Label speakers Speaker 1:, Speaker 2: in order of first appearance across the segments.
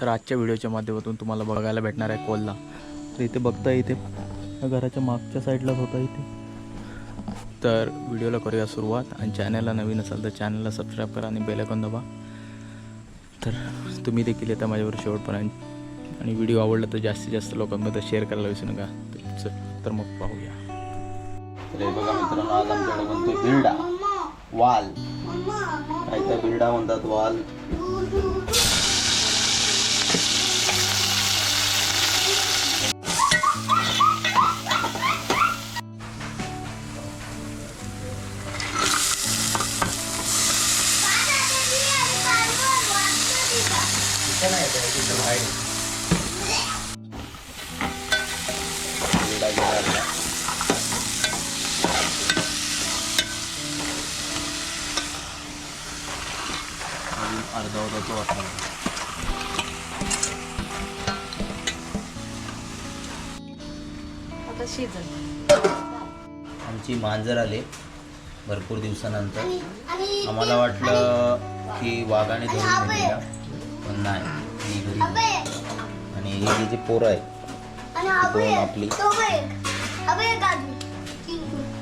Speaker 1: तर आजच्या व्हिडिओच्या माध्यमातून तुम्हाला बघायला भेटणार आहे कोल्हा. तर इथे बघता इथे घराच्या मागच्या साईडलाच होता इथे. तर व्हिडिओला करूया सुरुवात आणि चॅनलला नवीन असाल तर चॅनलला सबस्क्राईब करा आणि बेलायकॉन दाबा. तर तुम्ही देखील येता माझ्यावर शेवटपर्यंत. आणि व्हिडिओ आवडला तर जास्तीत जास्त लोकांमध्ये शेअर करायला विसरू नका. तर चल तर मग पाहूया.
Speaker 2: तर बघा मित्रांनो आज आमच्याकडे वाल. काय तर बिरडा म्हणतात वाल. अजून अर्धा होता तो वाटला आमची मांजर आले भरपूर दिवसानंतर. आम्हाला वाटलं की वाघाने धरून नेलेला पण नाही घरी. आणि ही जी जी पोरं आहेत ती दोन आपली.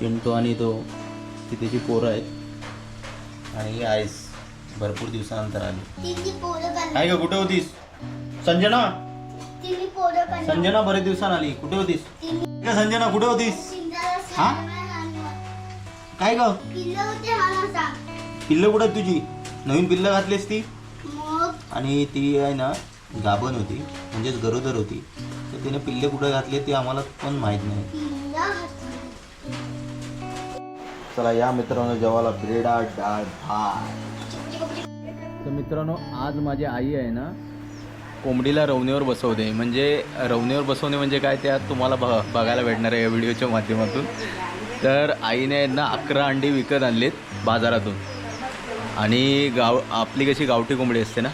Speaker 2: चिंटू. आणि तो ती त्याची पोरं आहेत. आणि ही आईस भरपूर दिवसानंतर आली. काय ग कुठे होतीस? संजना? संजना बरेच दिवसानं आली. कुठे होतीस? का संजना कुठे होतीस? हा? काय ग? पिल्लं कुठे तुझी? नवीन पिल्लं घातलीस ती? आणि ती आहे ना गाभण होती म्हणजेच गरोदर होती. तर तिने पिल्ले कुठं घातले ते आम्हाला पण माहीत नाही. चला या मित्रांनो जेवायला ब्रेडा डाळ भात
Speaker 1: तर मित्रांनो आज माझी आई आहे ना कोंबडीला रवणीवर बसवते. म्हणजे रवणीवर बसवणे म्हणजे काय? त्यात तुम्हाला बघ बघायला भेटणार आहे या व्हिडिओच्या माध्यमातून. तर आईने ना अकरा अंडी विकत आणलीत बाजारातून. आणि गाव आपली कशी गावठी कोंबडी असते ना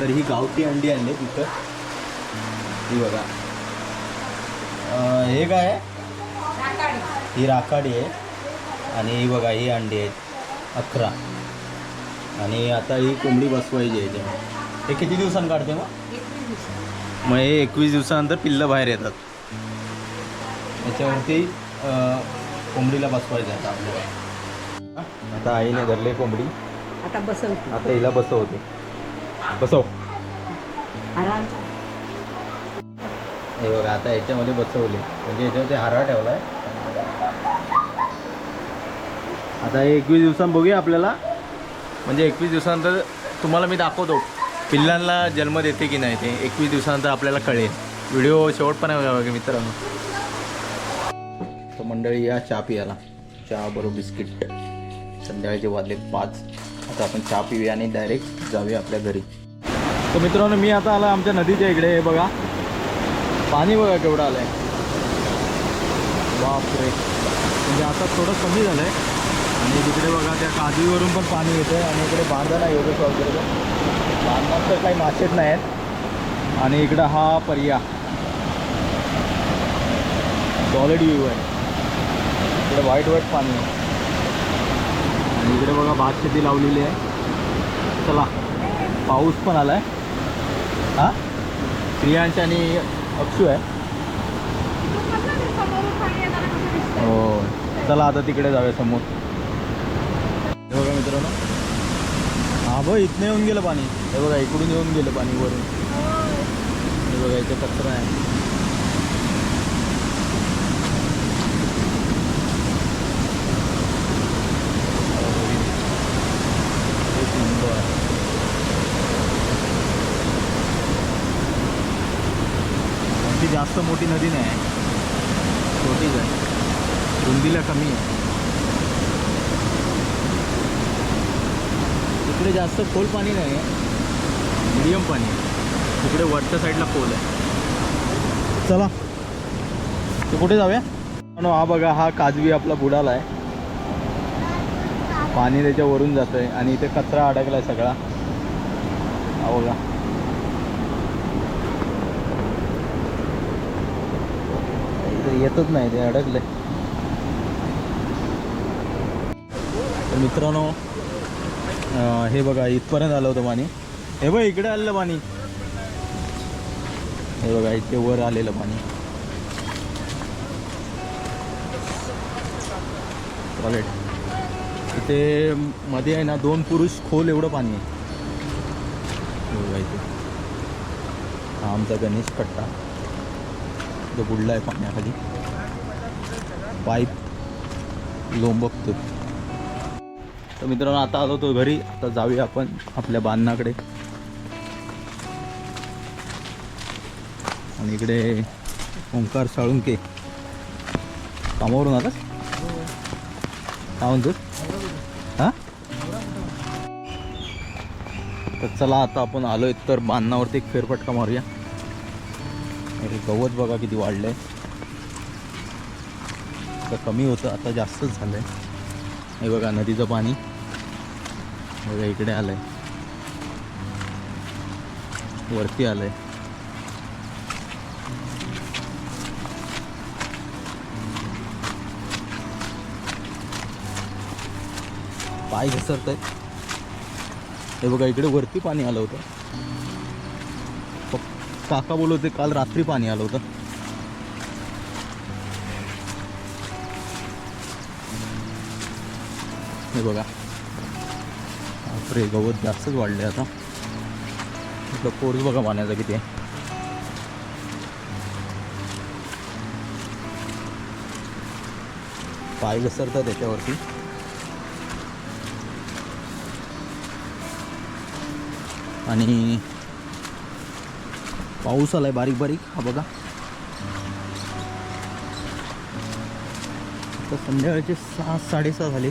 Speaker 1: तर ही गावठी अंडी आणली विकत ही बघा. हे काय आहे? ही राखाडी आहे. आणि ही बघा ही अंडी आहेत. अकरा. आणि आता ही कोंबडी बसवायची आहे हे किती दिवसांनी काढते मग? मग हे एकवीस दिवसानंतर पिल्लं बाहेर येतात. याच्यावरती अं, कोंबडीला बसवायचं आता आपल्याला? आता आईने धरले कोंबडी.
Speaker 3: आता बसवते.
Speaker 1: आता हिला बसवते. बसव.
Speaker 3: आराम.
Speaker 1: हे बघा आता याच्यामध्ये बसवले. म्हणजे याच्यावरती हारा ठेवला आहे आता हे एकवीस दिवसांत बघूया आपल्याला. म्हणजे एकवीस दिवसानंतर तुम्हाला मी दाखवतो पिल्लांना जन्म देते की नाही ते. एकवीस दिवसानंतर आपल्याला कळेल. व्हिडिओ शेवटपर्यंत बघा बघा मित्रांनो. तर मंडळी या चहा पियाला. चहा बरोबर बिस्किट. संध्याकाळचे वाजले पाच. आता आपण चहा पिऊया आणि डायरेक्ट जाऊया आपल्या घरी. तर मित्रांनो मी आता आला आमच्या नदीच्या इकडे हे बघा. पाणी बघा केवढं आलं आहे बापरे. म्हणजे आता थोडं कमी झालं आहे आणि तिकडे बघा त्या काजवीवरून पण पाणी येतं आहे आणि इकडे बांधा नाही एवढं वगैरे. बांधणार तर काही मासेच नाही आहेत. आणि इकडं हा पर्या. सॉलिड व्ह्यू आहे. इकडे व्हाईट व्हाईट पाणी आहे. इकडे बघा भात शेती लावलेली आहे. चला पाऊस पण आला आहे हां? प्रियांश आणि अक्षू आहे. हो चला आता तिकडे जाऊया समोर. हे बघा मित्रांनो. हा बघ इथनं येऊन गेलं पाणी. हे बघा इकडून येऊन गेलं पाणी वरून. हे बघा इथे कचरा आहे हे सुंदर आहे. अगदी जास्त मोठी नदी नाही आहे. छोटीच आहे. रुंदीला कमी आहे. इकडे जास्त खोल पाणी नाही आहे. मिडियम पाणी आहे. तिकडे वरच्या साईडला खोल आहे. चला. तू कुठे जाऊया? म्हणून हा बघा हा काजवी आपला बुडाला आहे. पाणी त्याच्यावरून जातं आहे आणि इथे कचरा अडकला आहे सगळा. हा बघा. येतच नाही ते अडकले. तर मित्रांनो हे बघा इथपर्यंत आलं होतं पाणी. हे बघ इकडे आलं पाणी. हे बघा इथे वर आलेलं पाणी. टॉयलेट इथे मध्ये आहे ना दोन पुरुष खोल एवढं पाणी आहे. हे बघा इथे. हा आमचा गणेश कट्टा. जो बुडला आहे पाण्याखाली. पाईप लोंबकतो तर मित्रांनो आता आलो तो घरी. आता जाऊया आपण आपल्या बांधणाकडे. आणि इकडे ओंकार साळुंके. कामावरून आलास? काय म्हणतो हां? तर चला आता आपण आलोय तर बांधणावरती एक फेरफटका मारूया. हे गवत बघा किती वाढलंय. आता कमी होतं आता जास्तच झालंय. हे बघा नदीचं पाणी. बघा इकडे आलंय. वरती आलंय. पाय घसरत आहेत हे बघा इकडे वरती पाणी आलं होतं. काका बोलत होते काल रात्री पाणी आलं होतं. हे बघा. बापरे गवत जास्तच वाढले आता. इथं कोर्स बघा पाण्याचा किती आहे. पाय घसरतात त्याच्यावरती. आणि पाऊस आलाय बारीक बारीक. हा बघा. आता संध्याकाळचे सहा साडेसहा झाले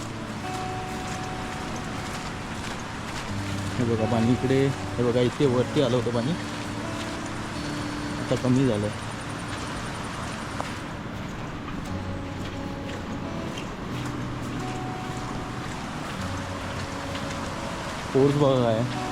Speaker 1: हे बघा पाणी इकडे हे बघा इथे वरती आलं होतं पाणी. आता कमी झालं फोर्स बघा काय.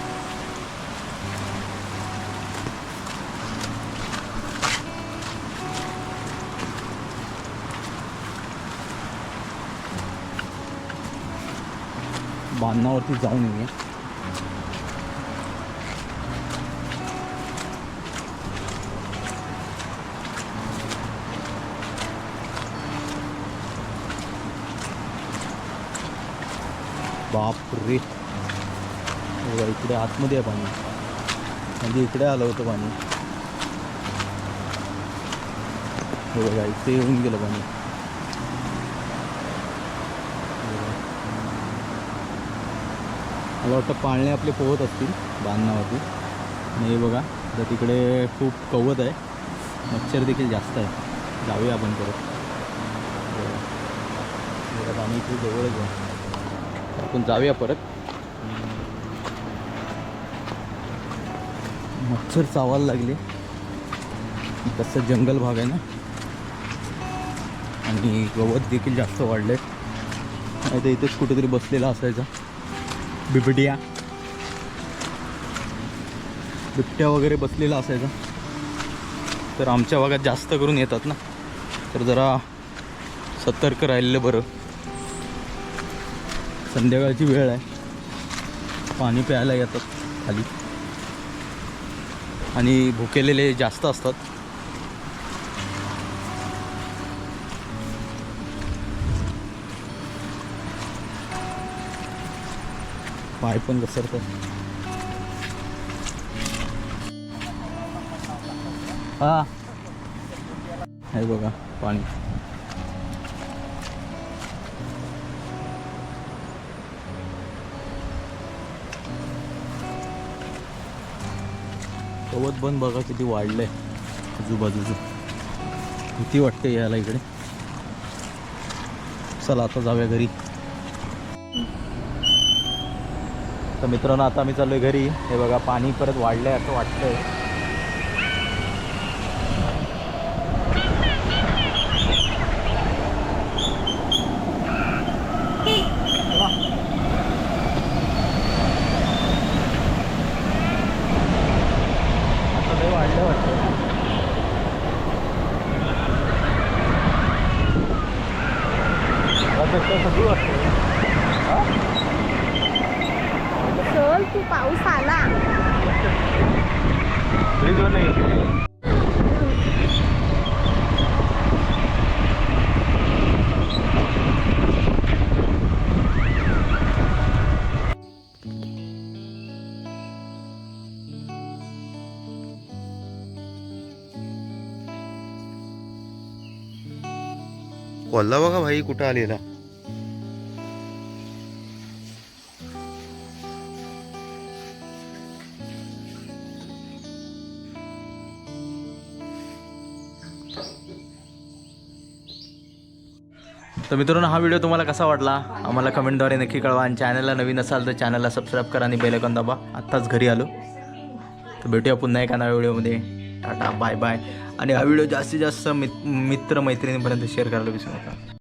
Speaker 1: आहे. जाऊन येऊया बाप रे इकडे आतमध्ये आहे पाणी. म्हणजे इकडे आलं होतं पाणी. हो बघा इथे येऊन गेलं पाणी. मला वाटतं पाळणे आपले पोहत असतील बांधणावरती. नाही हे बघा तर तिकडे खूप कवत आहे. मच्छर देखील जास्त आहे. जाऊया आपण परत. बघा. पाणी इथे जवळच आहे. आपण जाऊया परत. मच्छर चावायला लागले. तसं जंगल भाग आहे ना. आणि गवत देखील जास्त वाढले नाही तर इथेच कुठेतरी बसलेला असायचा. बिबट्या बिबट्या वगैरे बसलेला असायचा. तर आमच्या भागात जास्त करून येतात ना. तर जरा सतर्क राहिलेलं बरं. संध्याकाळची वेळ आहे. पाणी प्यायला येतात खाली. आणि भुकेलेले जास्त असतात. पाय पण घसरतात. हा. हे बघा पाणी. गवत पण बघा किती वाढलंय आजूबाजूचं. किती वाटते यायला इकडे. चला आता जाऊया घरी. तर मित्रांनो आता आम्ही आहे घरी. हे बघा पाणी परत वाढलंय असं वाटतंय. आता वाटतं Trời ơi,
Speaker 4: bảo sản ạ Đấy
Speaker 1: luôn này.
Speaker 2: कोल्हा बघा भाई कुठं आलेला
Speaker 1: तर मित्रांनो हा व्हिडिओ तुम्हाला कसा वाटला? आम्हाला कमेंटद्वारे नक्की कळवा आणि चॅनलला नवीन असाल तर चॅनलला सबस्क्राईब करा आणि बेलकॉन दाबा. आत्ताच घरी आलो. तर भेटूया पुन्हा एका नव्या व्हिडिओमध्ये. टाटा बाय बाय आणि हा व्हिडिओ जास्तीत जास्त मित मित्र मैत्रिणींपर्यंत शेअर करायला विसरू नका.